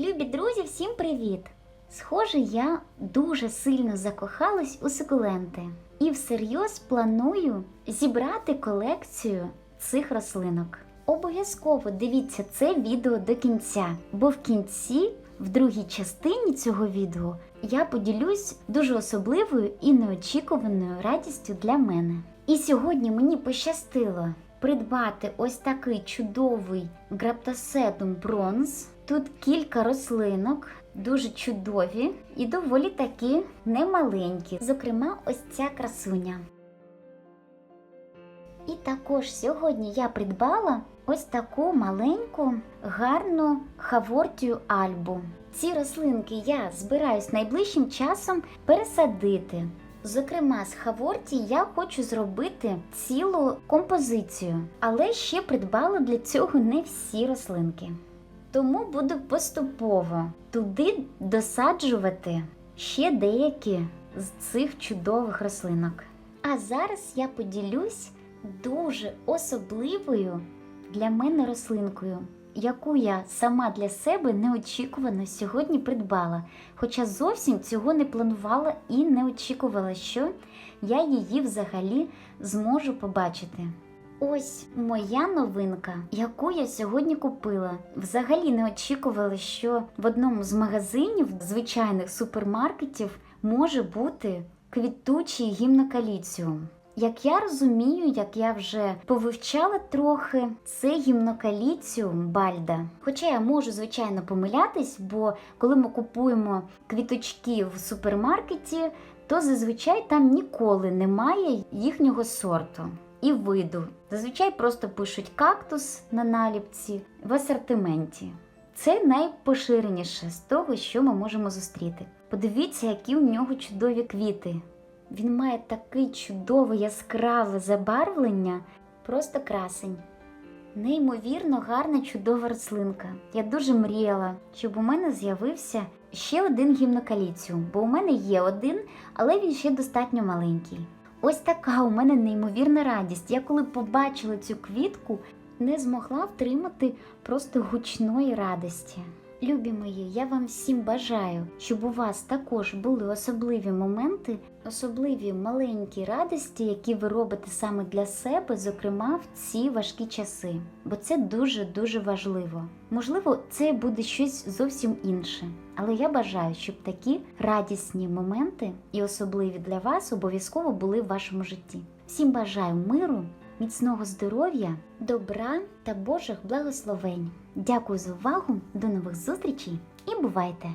Любі друзі, всім привіт! Схоже, я дуже сильно закохалась у сукуленти і всерйоз планую зібрати колекцію цих рослинок. Обов'язково дивіться це відео до кінця, бо в кінці, в другій частині цього відео, я поділюсь дуже особливою і неочікуваною радістю для мене. І сьогодні мені пощастило придбати ось такий чудовий граптоседум бронз. Тут кілька рослинок, дуже чудові і доволі таки немаленькі. Зокрема, ось ця красуня. І також сьогодні я придбала ось таку маленьку гарну хавортію альбу. Ці рослинки я збираюсь найближчим часом пересадити. Зокрема, з хаворті я хочу зробити цілу композицію, але ще придбала для цього не всі рослинки. Тому буду поступово туди досаджувати ще деякі з цих чудових рослинок. А зараз я поділюсь дуже особливою для мене рослинкою, яку я сама для себе неочікувано сьогодні придбала. Хоча зовсім цього не планувала і не очікувала, що я її взагалі зможу побачити. Ось моя новинка, яку я сьогодні купила. Взагалі не очікувала, що в одному з магазинів звичайних супермаркетів може бути квітучий гімнокаліціум. Як я розумію, як я вже повивчала трохи, це гімнокаліціум бальда. Хоча я можу, звичайно, помилятись, бо коли ми купуємо квіточки в супермаркеті, то зазвичай там ніколи немає їхнього сорту і виду. Зазвичай просто пишуть кактус на наліпці в асортименті. Це найпоширеніше з того, що ми можемо зустріти. Подивіться, які у нього чудові квіти. Він має таке чудове яскраве забарвлення, просто красень. Неймовірно гарна чудова рослинка. Я дуже мріяла, щоб у мене з'явився ще один гімнокаліціум, бо у мене є один, але він ще достатньо маленький. Ось така у мене неймовірна радість. Я коли побачила цю квітку, не змогла втримати просто гучної радості. Любі мої, я вам всім бажаю, щоб у вас також були особливі моменти, особливі маленькі радості, які ви робите саме для себе, зокрема в ці важкі часи. Бо це дуже-дуже важливо. Можливо, це буде щось зовсім інше. Але я бажаю, щоб такі радісні моменти і особливі для вас обов'язково були в вашому житті. Всім бажаю миру, міцного здоров'я, добра та Божих благословень. Дякую за увагу, до нових зустрічей і бувайте!